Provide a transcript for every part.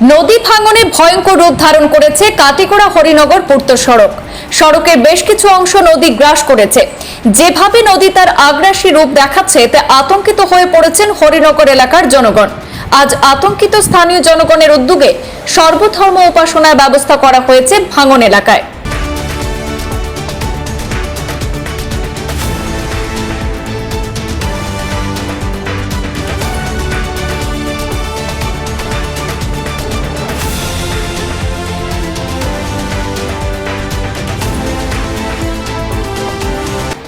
নদী ভাঙনে ভয়ঙ্কর রূপ ধারণ করেছে কাটিকোড়া হরিনগর পূর্ত সড়ক। সড়কের বেশ কিছু অংশ নদী গ্রাস করেছে। যেভাবে নদী তার আগ্রাসী রূপ দেখাচ্ছে এতে আতঙ্কিত হয়ে পড়েছেন হরিনগর এলাকার জনগণ। আজ আতঙ্কিত স্থানীয় জনগণের উদ্যোগে সর্বধর্ম উপাসনার ব্যবস্থা করা হয়েছে ভাঙন এলাকায়।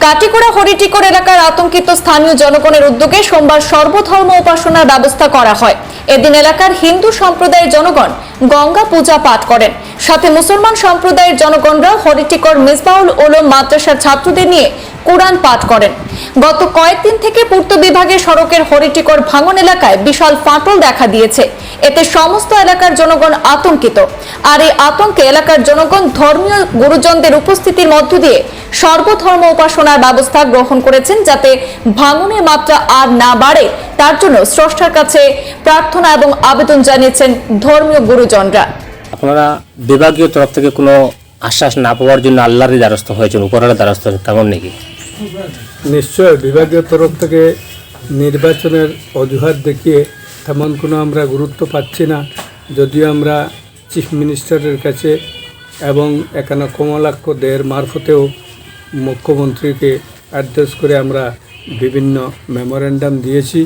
কাটিগড়া হরিটিকর এলাকার আতঙ্কিত স্থানীয় জনগণের উদ্যোগে সোমবার সর্বধর্ম উপাসনার ব্যবস্থা করা হয়। এদিন এলাকার হিন্দু সম্প্রদায়ের জনগণ গঙ্গা পূজা পাঠ করেন। সাথে মুসলমান সম্প্রদায়ের জনগণরা হরিটিকর মিসবাউল ওলম মাদ্রাসার ছাত্রদের নিয়ে কোরআন পাঠ করেন। গত কয়েকদিন থেকে পূর্ত বিভাগের সড়কের হরিটিকর ভাঙন এলাকায় বিশাল ফাটল দেখা দিয়েছে। এতে সমস্ত এলাকার জনগণ আতঙ্কিত। আর এই আতঙ্কে এলাকার জনগণ ধর্মীয় গুরুজনদের উপস্থিতির মধ্য দিয়ে সর্বধর্ম উপাসনার ব্যবস্থা গ্রহণ করেছেন যাতে ভাঙনের মাত্রা আর না বাড়ে, তার জন্য স্রষ্টার কাছে প্রার্থনা এবং আবেদন জানিয়েছেন ধর্মীয় গুরুজনরা। আপনারা বিভাগীয় তরফ থেকে কোনো আশ্বাস না পাওয়ার জন্য আল্লাহরই দ্বারস্থ হয়েছেন, উপরের দ্বারস্থ তেমন নাকি? নিশ্চয় বিভাগীয় তরফ থেকে নির্বাচনের অজুহাত দেখিয়ে তেমন কোনো আমরা গুরুত্ব পাচ্ছি না। যদিও আমরা চিফ মিনিস্টারের কাছে এবং এখানে কমলাক্ষ দের মারফতেও মুখ্যমন্ত্রীকে অ্যাড্রেস করে আমরা বিভিন্ন মেমোরেন্ডাম দিয়েছি,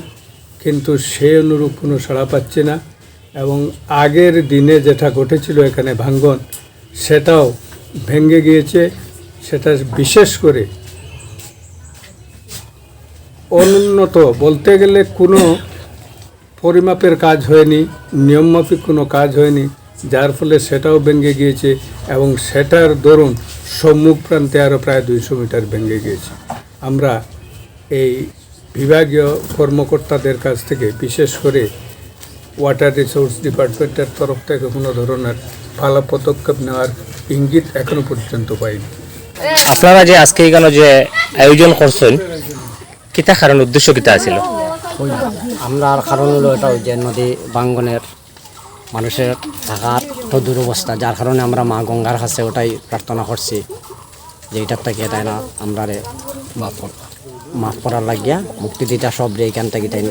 কিন্তু সে অনুরূপ কোনো সাড়া পাচ্ছি না এবং আগের দিনে যেটা ঘটেছিল এখানে ভাঙ্গন, সেটাও ভেঙে গিয়েছে। সেটা বিশেষ করে অনুন্নত বলতে গেলে কোনো পরিমাপের কাজ হয়নি নিয়মমাফিক কোনো কাজ হয়নি, যার ফলে সেটাও ভেঙে গিয়েছে এবং সেটার দরুন সম্মুখ প্রান্তে আরও প্রায় দুইশো মিটার ভেঙে গিয়েছে। আমরা এই বিভাগীয় কর্মকর্তাদের কাছ থেকে বিশেষ করে ওয়াটার রিসোর্স ডিপার্টমেন্টের তরফ থেকে কোনো ধরনের ভালো পদক্ষেপ নেওয়ার ইঙ্গিত এখনও পর্যন্ত পাইনি। আপনারা যে আজকে এখানে যে আয়োজন করছেন কিতা কারণ উদ্দেশ্য কিতা আছিল? আমরা আর কারণ হলো এটা যে নদী বাঙ্গনের মানুষের থাকার তো দুরবস্থা, যার কারণে আমরা মা গঙ্গার কাছে ওটাই প্রার্থনা করছি যে এটার থেকে তাই না আমরা মাফ করার লাগিয়া মুক্তি দিতা সব রে এখান থেকে তাই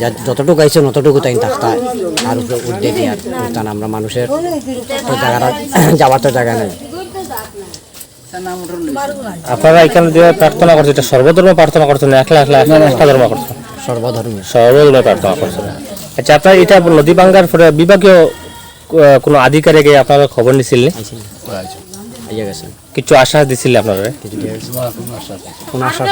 যা- যতটুকু আইছে ততটুকু তাই থাকতা আর উপরে উদ্যোগ আর আমরা মানুষের তো জায়গাটা যাওয়ার তো জায়গা নেই। আপনারা এখানে যে প্রার্থনা করছেন এটা সর্বধর্ম প্রার্থনা করছেন না? একলা একলা একটা ধর্ম করছেন? সর্বধর্ম। সর্বধর্ম প্রার্থনা করছেন। আচ্ছা আপনার এটা নদী ভাঙ্গার পরে বিভাগীয় কোনো আধিকারিকে আপনারা খবর নিছিলেন? কিছু আশ্বাস দিছিলেন আপনারা? কোনো আশ্বাস